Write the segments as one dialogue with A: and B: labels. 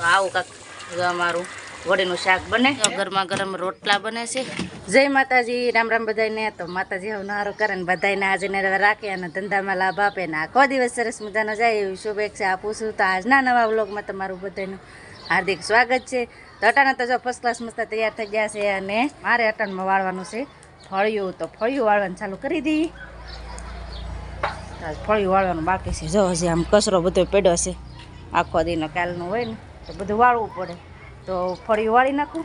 A: આવું કાક અમારું વડીનું શાક બને ગરમા ગરમ રોટલા બને છે. જય માતાજી રામ રામ બધાને તો માતાજી હવે નારો કરે ને બધાને હાજરને રાખે અને ધંધામાં લાભ આપે ને આખો દિવસ સરસ મજાનો જાય એવી શુભેચ્છા આપું છું. તો આજના નવા વ્લોગમાં તમારું બધાનું હાર્દિક સ્વાગત છે. તો અટાણા તો જો ફર્સ્ટ ક્લાસ મસ્ત તૈયાર થઈ ગયા છે અને મારે અટાણમાં વાળવાનું છે ફળિયું. તો ફળિયું વાળવાનું ચાલુ કરી દઈએ ફળિયું વાળવાનું બાકી છે. જો હજી આમ કચરો બધો પડ્યો છે. આખો દીનો કાલનું હોય ને, તો બધું વાળવું પડે. તો ફળી વાળી નાખું.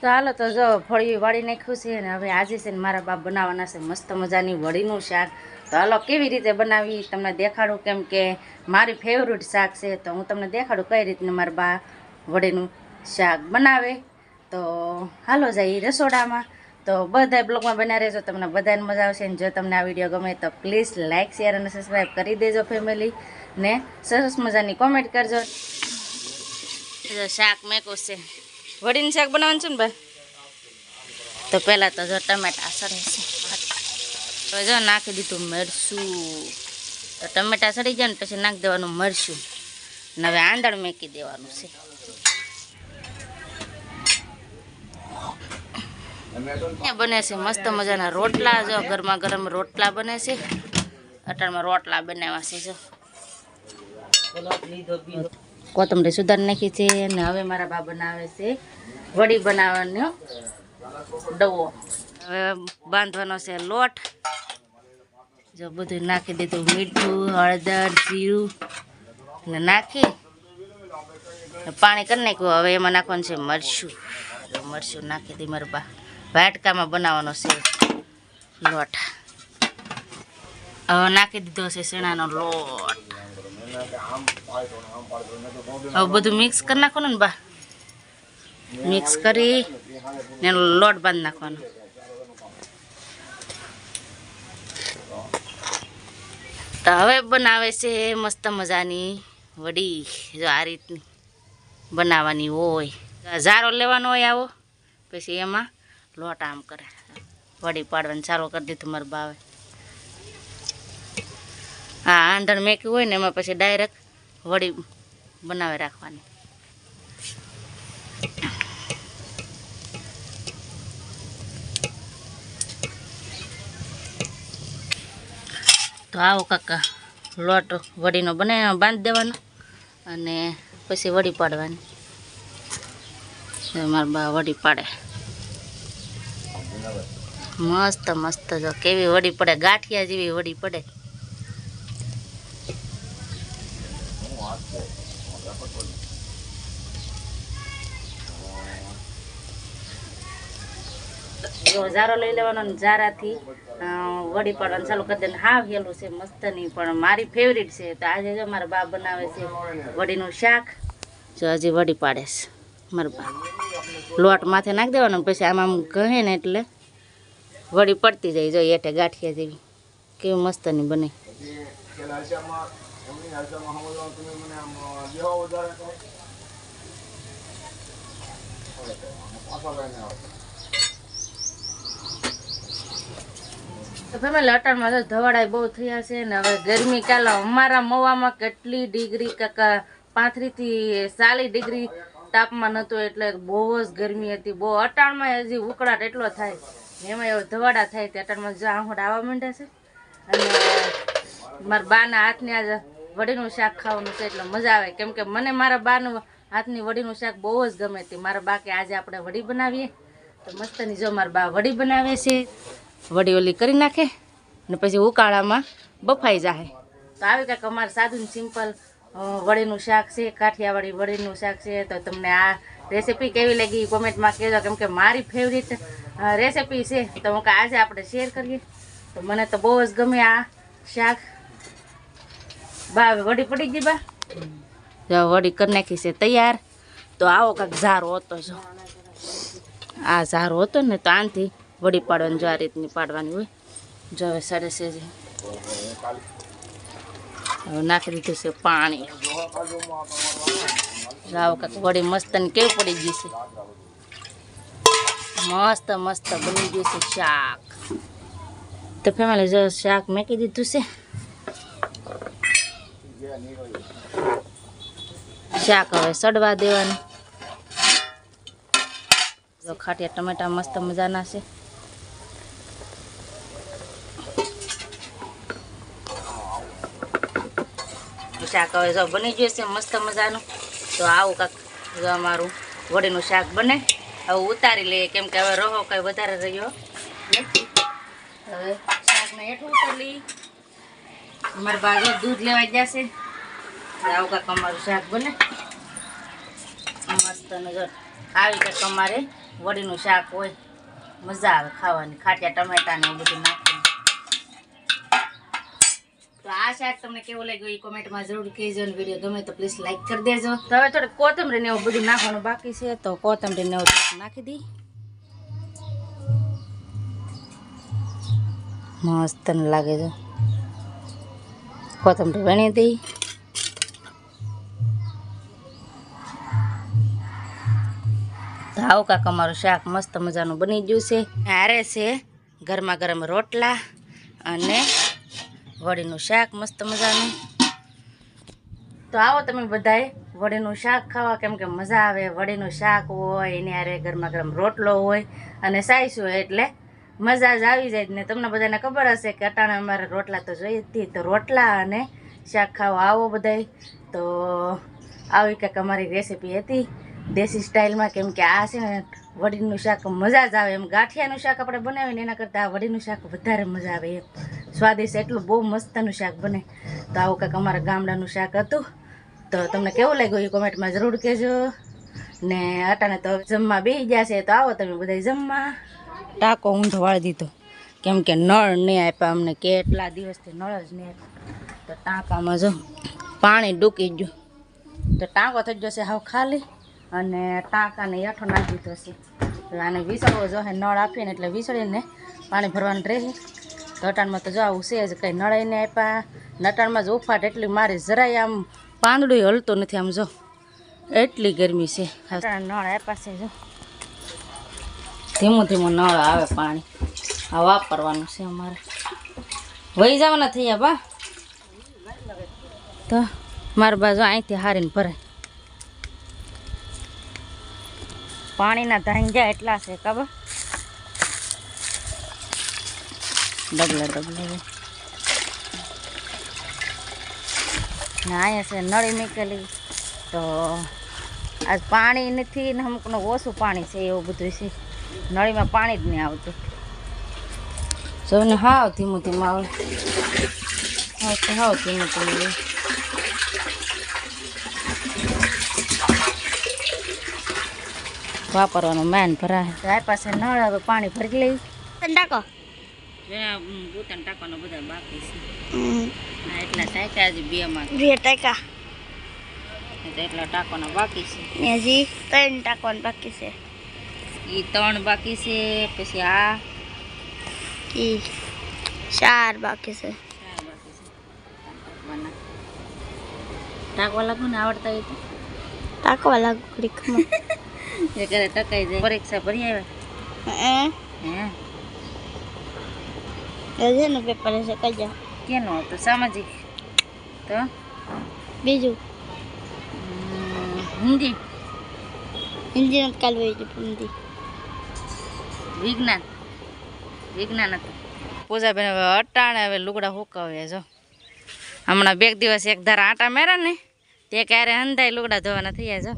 A: તો હાલો, તો જો ફળી વાળી નાખ્યું છે ને હવે આજે છે ને મારા બાપ બનાવવાના છે મસ્ત મજાની વડીનું શાક. તો હાલો, કેવી રીતે બનાવી તમને દેખાડું? કેમ કે મારી ફેવરેટ શાક છે, તો હું તમને દેખાડું કઈ રીતના મારા બા વડીનું શાક બનાવે. તો હાલો જઈ રસોડામાં. તો બધા બ્લોગમાં બના રહેજો, તમને બધાને મજા આવશે. અને જો તમને આ વીડિયો ગમે તો પ્લીઝ લાઇક શેર અને સબસ્ક્રાઈબ કરી દેજો ફેમિલી ને. સરસ મજાની કોમેન્ટ કરજો. શાક મેકું છે. વડીનું શાક બનાવવાનું છે ને ભાઈ? તો પહેલાં તો જો ટમેટા સડે છે. તો જો નાખી દીધું મરશું તો ટમેટા સડી જાય ને પછી નાખી દેવાનું મરશું ને હવે આંદળ મેકી દેવાનું છે. અહીંયા બને છે મસ્ત મજાના રોટલા. જો ગરમા ગરમ રોટલા બને છે. અટાણમાં રોટલા બનાવ્યા છે, જો. કોથમરી સુધાર નાખી છે અને હવે મારા બા બનાવે છે વડી બનાવવાનો ડવો. હવે બાંધવાનો છે લોટ. જો બધું નાખી દીધું, મીઠું, હળદર, જીરું ને નાખી. પાણી કરી નાખ્યું. હવે એમાં નાખવાનું છે મરશું મરશું નાખી દી મારા બા. વાટકામાં બનાવવાનો છે લોટ. હવે નાખી દીધો છે શેણાનો લોટ. હવે બધું મિક્સ કરી નાખવાનું ને બા. મિક્સ કરી ને લોટ બાંધી નાખવાનો. તો હવે બનાવે છે મસ્ત મજાની વડી. જો આ રીતની બનાવવાની હોય. ઝારો લેવાનો હોય આવો. પછી એમાં લોટ આમ કરે. વડી પાડવાની ચાલુ કરી દીધું મારા બાવે. હા, આંધણ મેકી હોય ને એમાં પછી ડાયરેક્ટ વડી બનાવી રાખવાની. તો આવો કાકા, લોટ વડીનો બનાવી બાંધી દેવાનો અને પછી વડી પાડવાની. મારા બા વડી પાડે. મસ્ત મસ્ત જો કેવી વડી પડે, ગાંઠિયા જેવી વડી પડે. જો ઝારો લઈ લેવાનો ને ઝારાથી વડી પાડવાનું. ચાલુ કરી દે હાવ હેલું છે મસ્ત નહીં પણ મારી ફેવરિટ છે. તો આજે જો મારા બા બનાવે છે વડીનું શાક. જો હજી વડી પાડે છે મારા બા લોટ માથે નાખી દેવાનો પછી આમ આમ કહે ને એટલે વડી પડતી જાય જો એટે ગાંઠિયા જેવી. કેવી મસ્તની બને. ફેમિલી અટાણમાં તો ધવાડાય બહુ થયા છે ને હવે ગરમી કાલે અમારા મવામાં કેટલી ડિગ્રી કાકા પાંત્રીસથી ચાલીસ ડિગ્રી તાપમાન હતું એટલે બહુ જ ગરમી હતી. બહુ અટાણમાં હજી ઉકળાટ એટલો થાય. એમાં એવો ધવાડા થાય તે અટાણમાં જો આહોડ આવવા માંડે છે. અને મારા બાના હાથની આજે વડીનું શાક ખાવાનું છે એટલે મજા આવે. કેમ કે મને મારા બાનું હાથની વડીનું શાક બહુ જ ગમે તે. મારા બા કે આજે આપણે વડી બનાવીએ. તો મસ્તની જો મારા બા વડી બનાવે છે, વડી ઓલી કરી નાખે ને પછી ઉકાળામાં બફાઈ જાય તો આવી કંઈક અમારે સાદું સિમ્પલ વડીનું શાક છે, કાઠિયાવાડી વડીનું શાક છે. તો તમને આ રેસીપી કેવી લાગી? કોમેન્ટમાં કહેજો. કેમ કે મારી ફેવરિટ રેસીપી છે, તો હું આજે આપણે શેર કરીએ. તો મને તો બહુ જ ગમે આ શાક. બા વડી પડી ગઈ બા. વડી કરી નાખી છે, તૈયાર. તો આવો કાંક ઝારો હતો જો. આ ઝારો હતો ને, તો આનથી વડી પાડવાની, જો આ રીતની પાડવાની હોય. જો, હવે સરસ છે. હવે નાખી દીધું છે પાણી. આવો કાંક વડી મસ્ત ને કેવું પડી ગઈ છે. મસ્ત મસ્ત બની ગયું છે શાક. તો ફેમિલી જો શાક મેકી દીધું છે. શાક હવે સડવા દેવાનું. જો ખાટિયા ટમેટા મસ્ત મજાના છે. શાક હવે જો બની ગયું છે, મસ્ત મજાનું. તો આવું કાંક જો અમારું વડીનું શાક બને. હવે ઉતારી લઈએ. કેમ કે હવે રહો કઈ વધારે રહ્યો નથી. હવે શાકને હેઠું ઉતારી લઈએ. અમારી બાજુ દૂધ લેવા જશે આવું કાંક શાક બને. મસ્ત નજર આવી કંઈક અમારે વડીનું શાક હોય. મજા આવે ખાવાની. ખાટિયા ટમેટા ને બધું નાખીને. તો આ શાક તમને કેવું લાગ્યું એ કોમેન્ટમાં જરૂર કહેજો અને વીડિયો ગમે તો પ્લીઝ લાઈક કરી દેજો. તો હવે થોડું કોથમરી ને એવું બધું નાખવાનું બાકી છે, તો કોથમરી ને એવું નાખી દી. મસ્ત લાગે છે. કોથમરી વણી દઈ આવું કાંક અમારું શાક મસ્ત મજાનું બની ગયું છે. હારે છે ગરમા ગરમ રોટલા અને વડીનું શાક મસ્ત મજાનું. તો આવો તમે બધાએ વડીનું શાક ખાવા કેમ કે મજા આવે. વડીનું શાક હોય, એની હારે ગરમા ગરમ રોટલો હોય અને સાઈસ હોય એટલે મજા જ આવી જાય ને તમને બધાને ખબર હશે કે અટાણે અમારે રોટલા તો જોઈએ હતી તો રોટલા અને શાક ખાવા આવો બધાય. તો આવી કંઈક અમારી રેસીપી હતી. દેશી સ્ટાઇલમાં કેમ કે આ છે ને વડીનું શાક મજા જ આવે. એમ ગાંઠિયાનું શાક આપણે બનાવીને એના કરતાં આ વડીનું શાક વધારે મજા આવે. એમ સ્વાદિષ્ટ એટલું બહુ મસ્તનું શાક બને. તો આવું કંઈક અમારા ગામડાનું શાક હતું. તો તમને કેવું લાગ્યું એ કોમેન્ટમાં જરૂર કહેજો. ને અટાણે તો જમવા બેસી ગયા છે. તો આવો તમે બધા જમવા. ટાંકો ઊંધો વાળી દીધો. કેમ કે નળ નહીં આપ્યા અમને. કેટલા દિવસથી નળ જ નહીં આપ્યા. તો ટાંકામાં જો પાણી ડૂકી ગયું. તો ટાંકો થઈ જશે હાવ ખાલી. અને ટાંકાને યાઠો નાખી દીધો છે તો આને વિસળવો જો હે નળ આપીને એટલે વિસળીને પાણી ભરવાનું રહે. નટાણમાં તો જો આવું છે જ કંઈ નળાઈને આપ્યા. નટાણમાં જ ઉફાટ એટલી મારી જરાય આમ પાંદડું હલતું નથી આમ જો. એટલી ગરમી છે. નળ આપ્યા છે જો. ધીમું ધીમું નળ આવે પાણી. આ વાપરવાનું છે અમારે. વહી જવાના થઈ બા. તો મારા બાજુ અહીંથી હારીને ભરાય. પાણીના ધાંજા એટલા છે, ખબર? ડગલા ડગલા અહીંયા છે નળી નીકળી તો આજ પાણી નથી ને અમુકનું ઓછું પાણી છે, એવું બધું છે. નળીમાં પાણી જ નહીં આવતું. સૌને હાવ ધીમું ધીમું આવે. હાવ ધીમું ધીમું વાપરવાનું માન ભરાય. ગાય પાસે નળ હવે પાણી ભરી લઈ.
B: ટાકો?
A: ભૂતાન ટાંકવાનો બધા બાકી છે. એટલા ટાંકા હજી બે માં
B: બે ટાકા.
A: એટલા ટાંકવાના બાકી છે.
B: હજી ત્રણ ટાંકવાનું બાકી છે.
A: એ ત્રણ બાકી છે પછી આ.
B: ઈ ચાર બાકી છે.
A: ચાર બાકી છે. ટાંકવાના. ટાંકવા લાગુ ને આવડતા હોય તો?
B: ટાંકવા લાગુ ઘડીકમાં.
A: એ કરે ટકાઈ જાય. પરીક્ષા ભરી આવ્યા? હે?
B: જેનું પેપર હશે કઈ
A: કેનું હતું? સામાજિક? તો?
B: બીજું?
A: હિન્દી?
B: હિન્દીનું કાલ વહી ગયું હિન્દી.
A: વિજ્ઞાન? વિજ્ઞાન હતું. પૂજાબેન હવે અટાણે હવે લુગડા હુકાવે જો. હમણાં બે દિવસ એક ધારા આટા મેરા ને તે ક્યારે અંધાય લુગડા ધોવાના થઈ જાય જો.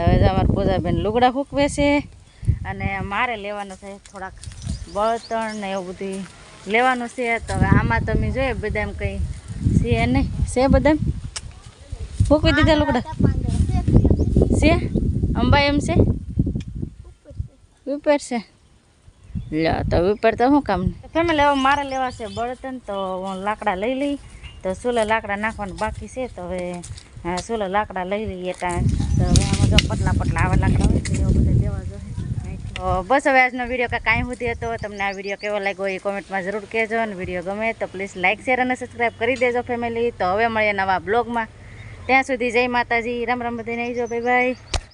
A: તો હવે અમારા પૂજાબેન લુગડા હુકવે છે અને મારે લેવાનું છે થોડાક બળતણ ને એવું બધું લેવાનું છે. તો હવે આમાં તમે જોઈએ બધા એમ કંઈ છે નહીં. છે બધા ફૂંકવી દીધા લુગડા? છે? અંબા એમ છે? ઉપર છે. લો તો ઉપર તો શું કામ? ફેમિલી હવે મારે લેવા છે બળતણ, તો હું લાકડા લઈ લઈ, તો સુલે લાકડા નાખવાનું બાકી છે. તો હવે સુલે લાકડા લઈ લઈએ ત્યાં તો હવે પતલા પતલા આવા લાકડા એવું લેવા જોઈએ બસ હવે આજનો વીડિયો કાંઈ કાંઈ સુધી હતો. તમને આ વીડિયો કેવો લાગ્યો એ કોમેન્ટમાં જરૂર કહેજો અને વીડિયો ગમે તો પ્લીઝ લાઇક શેર અને સબસ્ક્રાઈબ કરી દેજો ફેમિલી તો હવે મળીએ નવા બ્લોગમાં ત્યાં સુધી જય માતાજી. રામ રામ બધાને આવજો બાય બાય